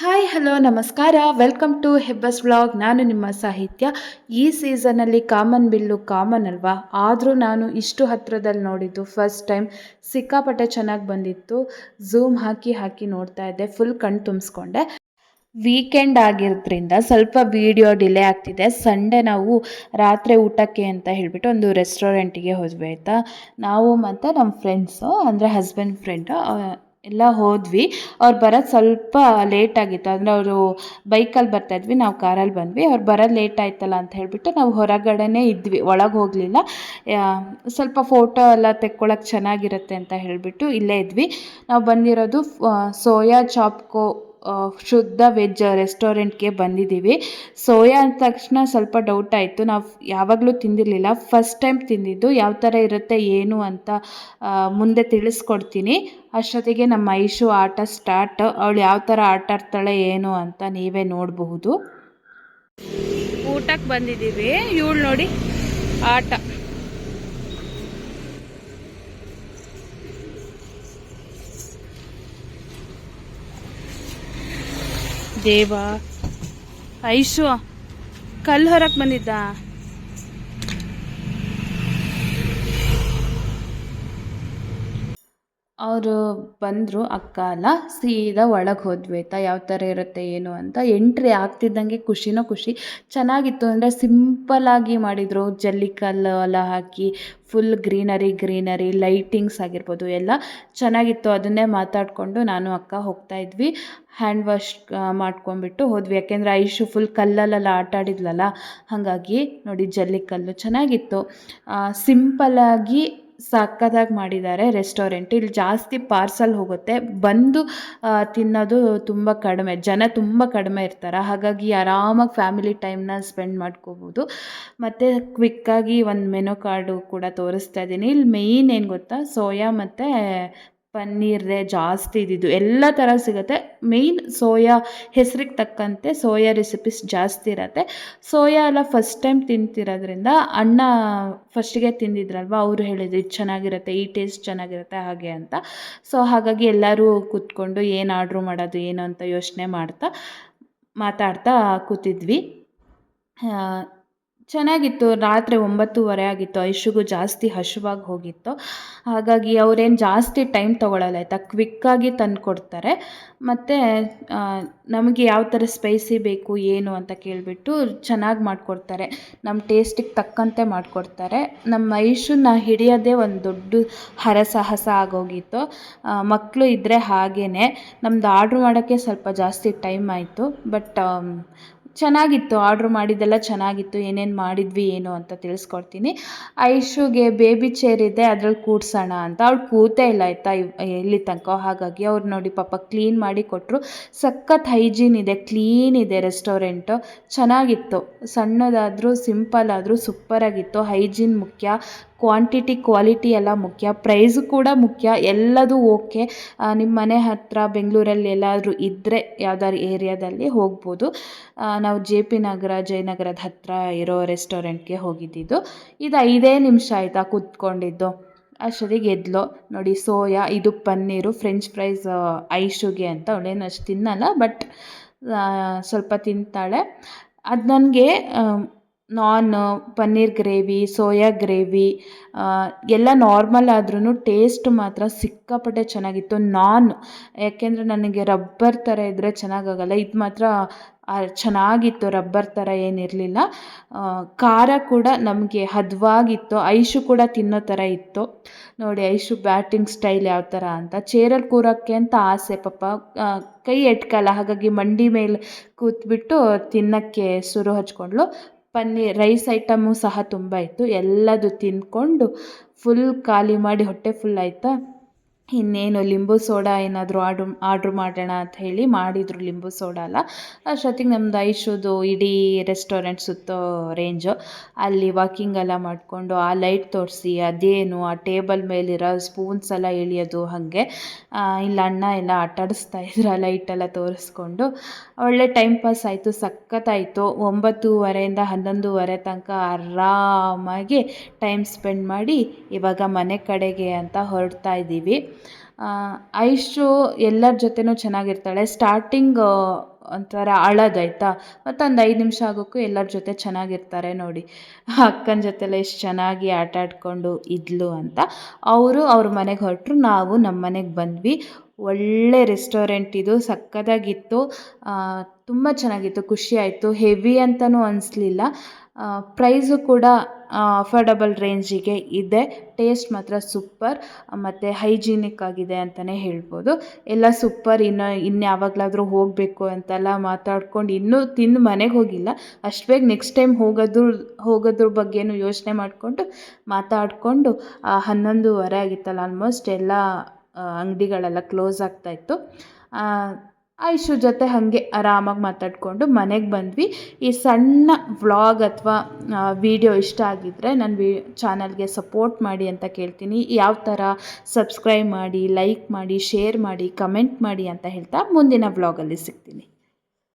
Hi hello ನಮಸ್ಕಾರ. Welcome to ಹೆಬ್ಬಸ್ vlog ನಾನು ನಿಮ್ಮ ಸಾಹಿತ್ಯ. ಈ ಸೀಸನಲ್ಲಿ ಕಾಮನ್ ಬಿಲ್ಲು ಕಾಮನ್ ಅಲ್ವಾ? ಆದರೂ ನಾನು ಇಷ್ಟು ಹತ್ರದಲ್ಲಿ ನೋಡಿದ್ದು ಫಸ್ಟ್ ಟೈಮ್ ಸಿಕ್ಕಾಪಟ್ಟೆ ಚೆನ್ನಾಗಿ ಬಂದಿತ್ತು. ಝೂಮ್ ಹಾಕಿ ಹಾಕಿ ನೋಡ್ತಾ ಇದ್ದೆ. ಫುಲ್ ಕಣ್ಣು ತುಂಬಿಸ್ಕೊಂಡೆ. ವೀಕೆಂಡ್ ಆಗಿರೋದ್ರಿಂದ ಸ್ವಲ್ಪ ವೀಡಿಯೋ ಡಿಲೇ ಆಗ್ತಿದೆ. ಸಂಡೆ ನಾವು ರಾತ್ರಿ ಊಟಕ್ಕೆ ಅಂತ ಹೇಳಿಬಿಟ್ಟು ಒಂದು ರೆಸ್ಟೋರೆಂಟಿಗೆ ಹೋದ್ವಿ ಆಯಿತಾ? ನಾವು ಮತ್ತು ನಮ್ಮ ಫ್ರೆಂಡ್ಸು ಅಂದರೆ ಹಸ್ಬೆಂಡ್ ಫ್ರೆಂಡು ಎಲ್ಲ ಹೋದ್ವಿ. ಅವ್ರು ಬರೋದು ಸ್ವಲ್ಪ ಲೇಟ್ ಆಗಿತ್ತು. ಅಂದರೆ ಅವರು ಬೈಕಲ್ಲಿ ಬರ್ತಾಯಿದ್ವಿ ನಾವು ಕಾರಲ್ಲಿ ಬಂದ್ವಿ. ಅವ್ರು ಬರೋದು ಲೇಟ್ ಆಯ್ತಲ್ಲ ಅಂತ ಹೇಳಿಬಿಟ್ಟು ನಾವು ಹೊರಗಡೆನೇ ಇದ್ವಿ. ಒಳಗೆ ಹೋಗಲಿಲ್ಲ. ಸ್ವಲ್ಪ ಫೋಟೋ ಎಲ್ಲ ತೆಕ್ಕೊಳಕ್ಕೆ ಚೆನ್ನಾಗಿರುತ್ತೆ ಅಂತ ಹೇಳಿಬಿಟ್ಟು ಇಲ್ಲೇ ಇದ್ವಿ. ನಾವು ಬಂದಿರೋದು ಸೋಯಾ ಚಾಪ್ಕೋ ಶುದ್ಧ ವೆಜ್ ರೆಸ್ಟೋರೆಂಟ್ಗೆ ಬಂದಿದ್ದೀವಿ. ಸೋಯಾ ಅಂದ ತಕ್ಷಣ ಸ್ವಲ್ಪ ಡೌಟ್ ಆಯಿತು. ನಾವು ಯಾವಾಗಲೂ ತಿಂದಿರಲಿಲ್ಲ. ಫಸ್ಟ್ ಟೈಮ್ ತಿಂದಿದ್ದು. ಯಾವ ಥರ ಇರುತ್ತೆ, ಏನು ಅಂತ ಮುಂದೆ ತಿಳಿಸ್ಕೊಡ್ತೀನಿ. ಅಷ್ಟೊತ್ತಿಗೆ ನಮ್ಮ ಐಶು ಆಟ ಸ್ಟಾರ್ಟ್ ಅವಳು ಯಾವ ಥರ ಆಟ ಆಡ್ತಾಳೆ, ಏನು ಅಂತ ನೀವೇ ನೋಡಬಹುದು. ಊಟಕ್ಕೆ ಬಂದಿದ್ದೀವಿ. ಇವಳು ನೋಡಿ ಆಟ. ದೇವ. ಐಶು ಕಲ್ಲು ಹೊರಕ್ಕೆ ಬಂದಿದ್ದ. ಅವರು ಬಂದರು, ಅಕ್ಕ ಅಲ್ಲ, ಸೀದಾ ಒಳಗೆ ಹೋದ್ವಿ ಆಯ್ತಾ, ಯಾವ ಥರ ಇರುತ್ತೆ, ಏನು? ಅಂತ ಎಂಟ್ರಿ ಆಗ್ತಿದ್ದಂಗೆ ಖುಷಿನೋ ಖುಷಿ. ಚೆನ್ನಾಗಿತ್ತು ಅಂದರೆ ಸಿಂಪಲ್ಲಾಗಿ ಮಾಡಿದರು. ಜಲ್ಲಿಕಲ್ಲು ಎಲ್ಲ ಹಾಕಿ, ಫುಲ್ ಗ್ರೀನರಿ ಗ್ರೀನರಿ, ಲೈಟಿಂಗ್ಸ್ ಆಗಿರ್ಬೋದು ಎಲ್ಲ ಚೆನ್ನಾಗಿತ್ತು. ಅದನ್ನೇ ಮಾತಾಡಿಕೊಂಡು ನಾನು ಅಕ್ಕ ಹೋಗ್ತಾ ಇದ್ವಿ. ಹ್ಯಾಂಡ್ ವಾಶ್ ಮಾಡ್ಕೊಂಬಿಟ್ಟು ಹೋದ್ವಿ. ಯಾಕೆಂದರೆ ಐಶು ಫುಲ್ ಕಲ್ಲಲ್ಲೆಲ್ಲ ಆಟ ಆಡಿದ್ಲಲ್ಲ, ಹಾಗಾಗಿ ನೋಡಿ ಜಲ್ಲಿಕಲ್ಲು ಚೆನ್ನಾಗಿತ್ತು. ಸಿಂಪಲ್ಲಾಗಿ ಸಕ್ಕತ್ತಾಗಿ ಮಾಡಿದ್ದಾರೆ ರೆಸ್ಟೋರೆಂಟ್. ಇಲ್ಲಿ ಜಾಸ್ತಿ ಪಾರ್ಸಲ್ ಹೋಗುತ್ತೆ. ಬಂದು ತಿನ್ನೋದು ತುಂಬ ಕಡಿಮೆ. ಜನ ತುಂಬ ಕಡಿಮೆ ಇರ್ತಾರೆ. ಹಾಗಾಗಿ ಆರಾಮಾಗಿ ಫ್ಯಾಮಿಲಿ ಟೈಮ್ನ ಸ್ಪೆಂಡ್ ಮಾಡ್ಕೋಬೋದು. ಮತ್ತು ಕ್ವಿಕ್ಕಾಗಿ ಒಂದು ಮೆನು ಕಾರ್ಡು ಕೂಡ ತೋರಿಸ್ತಾ ಇದ್ದೀನಿ ಇಲ್ಲಿ ಮೇಯ್ನ್ ಏನು ಗೊತ್ತಾ? ಸೋಯಾ ಮತ್ತು ಪನ್ನೀರೇ ಜಾಸ್ತಿ ಇದ್ದಿದ್ದು. ಎಲ್ಲ ಥರ ಸಿಗುತ್ತೆ. ಮೇಯ್ನ್ ಸೋಯಾ ಹೆಸ್ರಿಗೆ ತಕ್ಕಂತೆ ಸೋಯಾ ರೆಸಿಪೀಸ್ ಜಾಸ್ತಿ ಇರುತ್ತೆ. ಸೋಯಾ ಎಲ್ಲ ಫಸ್ಟ್ ಟೈಮ್ ತಿಂತಿರೋದ್ರಿಂದ ಅಣ್ಣ ಫಸ್ಟಿಗೆ ತಿಂದಿದ್ರಲ್ವ? ಅವರು ಹೇಳಿದ್ರು ಇದು ಚೆನ್ನಾಗಿರುತ್ತೆ, ಈ ಟೇಸ್ಟ್ ಚೆನ್ನಾಗಿರುತ್ತೆ ಹಾಗೆ ಅಂತ. ಸೊ ಹಾಗಾಗಿ ಎಲ್ಲರೂ ಕೂತ್ಕೊಂಡು ಏನು ಆರ್ಡ್ರ್ ಮಾಡೋದು, ಏನು ಅಂತ ಯೋಚನೆ ಮಾಡ್ತಾ, ಮಾತಾಡ್ತಾ ಕೂತಿದ್ವಿ. ಚೆನ್ನಾಗಿತ್ತು. ರಾತ್ರಿ ಒಂಬತ್ತುವರೆ ಆಗಿತ್ತು. ಐಶುಗೂ ಜಾಸ್ತಿ ಹಶುವಾಗಿ ಹೋಗಿತ್ತು. ಹಾಗಾಗಿ ಅವರೇನು ಜಾಸ್ತಿ ಟೈಮ್ ತೊಗೊಳಲ್ಲ, ಆಯಿತಾ? ಕ್ವಿಕ್ಕಾಗಿ ತಂದು ಕೊಡ್ತಾರೆ ಮತ್ತು ನಮಗೆ ಯಾವ ಥರ ಸ್ಪೈಸಿ ಬೇಕು, ಏನು ಅಂತ ಕೇಳಿಬಿಟ್ಟು ಚೆನ್ನಾಗಿ ಮಾಡಿಕೊಡ್ತಾರೆ. ನಮ್ಮ ಟೇಸ್ಟಿಗೆ ತಕ್ಕಂತೆ ಮಾಡಿಕೊಡ್ತಾರೆ. ನಮ್ಮ ಐಶುನ ಹಿಡಿಯೋದೇ ಒಂದು ದೊಡ್ಡ ಹರಸಾಹಸ ಆಗೋಗಿತ್ತು. ಮಕ್ಕಳು ಇದ್ದರೆ ಹಾಗೇ ನಮ್ದು ಆರ್ಡ್ರ್ ಮಾಡೋಕ್ಕೆ ಸ್ವಲ್ಪ ಜಾಸ್ತಿ ಟೈಮ್ ಆಯಿತು. ಬಟ್ ಚೆನ್ನಾಗಿತ್ತು, ಆರ್ಡ್ರ್ ಮಾಡಿದ್ದೆಲ್ಲ ಚೆನ್ನಾಗಿತ್ತು, ಏನೇನು ಮಾಡಿದ್ವಿ, ಏನು ಅಂತ ತಿಳಿಸ್ಕೊಡ್ತೀನಿ. ಐಶುಗೆ ಬೇಬಿ ಚೇರ್ ಇದೆ ಅದ್ರಲ್ಲಿ ಕೂಡ್ಸೋಣ ಅಂತ. ಅವಳು ಕೂತೇ ಇಲ್ಲ, ಆಯ್ತಾ ಇಲ್ಲಿ ತನಕ? ಹಾಗಾಗಿ ಅವ್ರು ನೋಡಿ ಪಾಪ ಕ್ಲೀನ್ ಮಾಡಿ ಕೊಟ್ಟರು ಸಖತ್ ಹೈಜೀನ್ ಇದೆ, ಕ್ಲೀನ್ ಇದೆ ರೆಸ್ಟೋರೆಂಟು. ಚೆನ್ನಾಗಿತ್ತು. ಸಣ್ಣದಾದರೂ ಸಿಂಪಲ್ ಆದರೂ ಸೂಪರಾಗಿತ್ತು. ಹೈಜೀನ್ ಮುಖ್ಯ. ಕ್ವಾಂಟಿಟಿ ಕ್ವಾಲಿಟಿ ಎಲ್ಲ ಮುಖ್ಯ. ಪ್ರೈಸ್ ಕೂಡ ಮುಖ್ಯ. ಎಲ್ಲದೂ ಓಕೆ ನಿಮ್ಮ ಮನೆ ಹತ್ತಿರ ಬೆಂಗಳೂರಲ್ಲಿ ಎಲ್ಲಾದರೂ ಇದ್ದರೆ ಯಾವ್ದಾದ್ರು ಏರಿಯಾದಲ್ಲಿ ಹೋಗ್ಬೋದು. ನಾವು ಜೆ ಪಿ ನಗರ, ಜಯನಗರದ ಹತ್ತಿರ ಇರೋ ರೆಸ್ಟೋರೆಂಟ್ಗೆ ಹೋಗಿದ್ದಿದ್ದು. ಇದು ಐದೇ ನಿಮಿಷ ಆಯಿತಾ ಕೂತ್ಕೊಂಡಿದ್ದು. ಅಷ್ಟೊತ್ತಿಗೆ ಗೆದ್ಲೋ ನೋಡಿ, ಸೋಯಾ, ಇದು ಪನ್ನೀರು ಫ್ರೆಂಚ್ ಫ್ರೈಸ್ ಐಶುಗೆ ಅಂತ. ಅವಳೇನು ಅಷ್ಟು ತಿನ್ನಲ್ಲ ಬಟ್ ಸ್ವಲ್ಪ ತಿಂತಾಳೆ. ಅದು ನನಗೆ naan, paneer gravy, soya gravy ಎಲ್ಲ ನಾರ್ಮಲ್ ಆದ್ರೂ ಟೇಸ್ಟ್ ಮಾತ್ರ ಸಿಕ್ಕಾಪಟ್ಟೆ ಚೆನ್ನಾಗಿತ್ತು. ನಾನ್, ಯಾಕೆಂದರೆ ನನಗೆ ರಬ್ಬರ್ ಥರ ಇದ್ದರೆ ಚೆನ್ನಾಗಾಗಲ್ಲ. ಇದು ಮಾತ್ರ ಚೆನ್ನಾಗಿತ್ತು ರಬ್ಬರ್ ಥರ ಏನಿರಲಿಲ್ಲ. ಖಾರ ಕೂಡ ನಮಗೆ ಹದವಾಗಿತ್ತು. ಐಶು ಕೂಡ ತಿನ್ನೋ ಥರ ಇತ್ತು. ನೋಡಿ, ಐಶು ಬ್ಯಾಟಿಂಗ್ ಸ್ಟೈಲ್ ಯಾವ ಥರ ಅಂತ. ಚೇರಲ್ಲಿ ಕೂರೋಕ್ಕೆ ಅಂತ ಆಸೆ, ಪಾಪ. ಕೈ ಎಟ್ಕಲ್ಲ. ಹಾಗಾಗಿ ಮಂಡಿ ಮೇಲೆ ಕೂತ್ಬಿಟ್ಟು ತಿನ್ನೋಕ್ಕೆ ಶುರು ಹಚ್ಕೊಂಡ್ಳು. ಪನ್ನೀರ್ ರೈಸ್ ಐಟಮು ಸಹ ತುಂಬ ಇತ್ತು. ಎಲ್ಲದು ತಿಂದ್ಕೊಂಡು ಫುಲ್ ಖಾಲಿ ಮಾಡಿ ಹೊಟ್ಟೆ ಫುಲ್ ಆಯಿತಾ? ಇನ್ನೇನು ಲಿಂಬು ಸೋಡಾ ಏನಾದರೂ ಆಡ್ರ್ ಆರ್ಡ್ರ್ ಮಾಡೋಣ ಅಂತ ಹೇಳಿ ಮಾಡಿದರು ಲಿಂಬು ಸೋಡಾ ಅಲ್ಲ ಅಷ್ಟೊತ್ತಿಗೆ ನಮ್ಮದು ಐಶುದು ಇಡೀ ರೆಸ್ಟೋರೆಂಟ್ ಸುತ್ತೋ ರೇಂಜು ಅಲ್ಲಿ ವಾಕಿಂಗ್ ಎಲ್ಲ ಮಾಡಿಕೊಂಡು ಆ ಲೈಟ್ ತೋರಿಸಿ, ಅದೇನು ಆ ಟೇಬಲ್ ಮೇಲಿರೋ ಸ್ಪೂನ್ಸ್ ಎಲ್ಲ ಎಳಿಯೋದು ಹಾಗೆ. ಇಲ್ಲ ಅಣ್ಣ ಎಲ್ಲ ಆಟಾಡಿಸ್ತಾ ಇದ್ರು, ಆ ಲೈಟೆಲ್ಲ ತೋರಿಸ್ಕೊಂಡು. ಒಳ್ಳೆ ಟೈಮ್ ಪಾಸ್ ಆಯಿತು, ಸಖತ್ತಾಯಿತು. ಒಂಬತ್ತೂವರೆಯಿಂದ ಹನ್ನೊಂದುವರೆ ತನಕ ಆರಾಮಾಗಿ ಟೈಮ್ ಸ್ಪೆಂಡ್ ಮಾಡಿ ಇವಾಗ ಮನೆ ಕಡೆಗೆ ಅಂತ ಹೊರಡ್ತಾ ಇದ್ದೀವಿ. ಐಶು ಎಲ್ಲರ ಜೊತೆನೂ ಚೆನ್ನಾಗಿರ್ತಾಳೆ. ಸ್ಟಾರ್ಟಿಂಗ್ ಒಂಥರ ಅಳೋದಾಯ್ತಾ ಒಂದು ಐದು ನಿಮಿಷ ಆಗೋಕ್ಕೂ ಎಲ್ಲರ ಜೊತೆ ಚೆನ್ನಾಗಿರ್ತಾರೆ ನೋಡಿ. ಅಕ್ಕನ ಜೊತೆಲ್ಲ ಎಷ್ಟು ಚೆನ್ನಾಗಿ ಆಟ ಆಡ್ಕೊಂಡು ಇದ್ಲು ಅಂತ. ಅವರು ಅವ್ರ ಮನೆಗೆ ಹೊರಟರು. ನಾವು ನಮ್ಮ ಮನೆಗೆ ಬಂದ್ವಿ. ಒಳ್ಳೆ ರೆಸ್ಟೋರೆಂಟ್ ಇದು. ಸಕ್ಕತ್ತಾಗಿತ್ತು ತುಂಬ ಚೆನ್ನಾಗಿತ್ತು. ಖುಷಿ ಆಯಿತು. ಹೆವಿ ಅಂತಲೂ ಅನಿಸ್ಲಿಲ್ಲ. ಪ್ರೈಸು ಕೂಡ ಅಫೋರ್ಡಬಲ್ ರೇಂಜಿಗೆ ಇದೆ. ಟೇಸ್ಟ್ ಮಾತ್ರ ಸೂಪರ್ ಮತ್ತು ಹೈಜೀನಿಕ್ ಆಗಿದೆ ಅಂತಲೇ ಹೇಳ್ಬೋದು. ಎಲ್ಲ ಸೂಪರ್ ಇನ್ನು ಇನ್ಯಾವಾಗಲಾದ್ರೂ ಹೋಗಬೇಕು ಅಂತೆಲ್ಲ ಮಾತಾಡ್ಕೊಂಡು ಇನ್ನೂ ತಿಂದು ಮನೆಗೆ ಹೋಗಿಲ್ಲ. ಅಷ್ಟು ಬೇಗ ನೆಕ್ಸ್ಟ್ ಟೈಮ್ ಹೋಗೋದ್ರ ಹೋಗೋದ್ರ ಬಗ್ಗೆನೂ ಯೋಚನೆ ಮಾಡಿಕೊಂಡು ಮಾತಾಡಿಕೊಂಡು ಹನ್ನೊಂದುವರೆ ಆಗಿತ್ತಲ್ಲ ಆಲ್ಮೋಸ್ಟ್ ಎಲ್ಲ ಅಂಗಡಿಗಳೆಲ್ಲ ಕ್ಲೋಸ್ ಆಗ್ತಾಯಿತ್ತು ಐಶು ಜೊತೆ ಹಾಗೆ ಆರಾಮಾಗಿ ಮಾತಾಡಿಕೊಂಡು ಮನೆಗೆ ಬಂದ್ವಿ. ಈ ಸಣ್ಣ ವ್ಲಾಗ್ ಅಥವಾ ವಿಡಿಯೋ ಇಷ್ಟ ಆಗಿದ್ದರೆ ನನ್ನ ವಿ, ಚಾನಲ್ಗೆ ಸಪೋರ್ಟ್ ಮಾಡಿ ಅಂತ ಕೇಳ್ತೀನಿ. ಯಾವ ಥರ ಸಬ್ಸ್ಕ್ರೈಬ್ ಮಾಡಿ, ಲೈಕ್ ಮಾಡಿ, ಶೇರ್ ಮಾಡಿ, ಕಮೆಂಟ್ ಮಾಡಿ ಅಂತ ಹೇಳ್ತಾ ಮುಂದಿನ ವ್ಲಾಗಲ್ಲಿ ಸಿಗ್ತೀನಿ.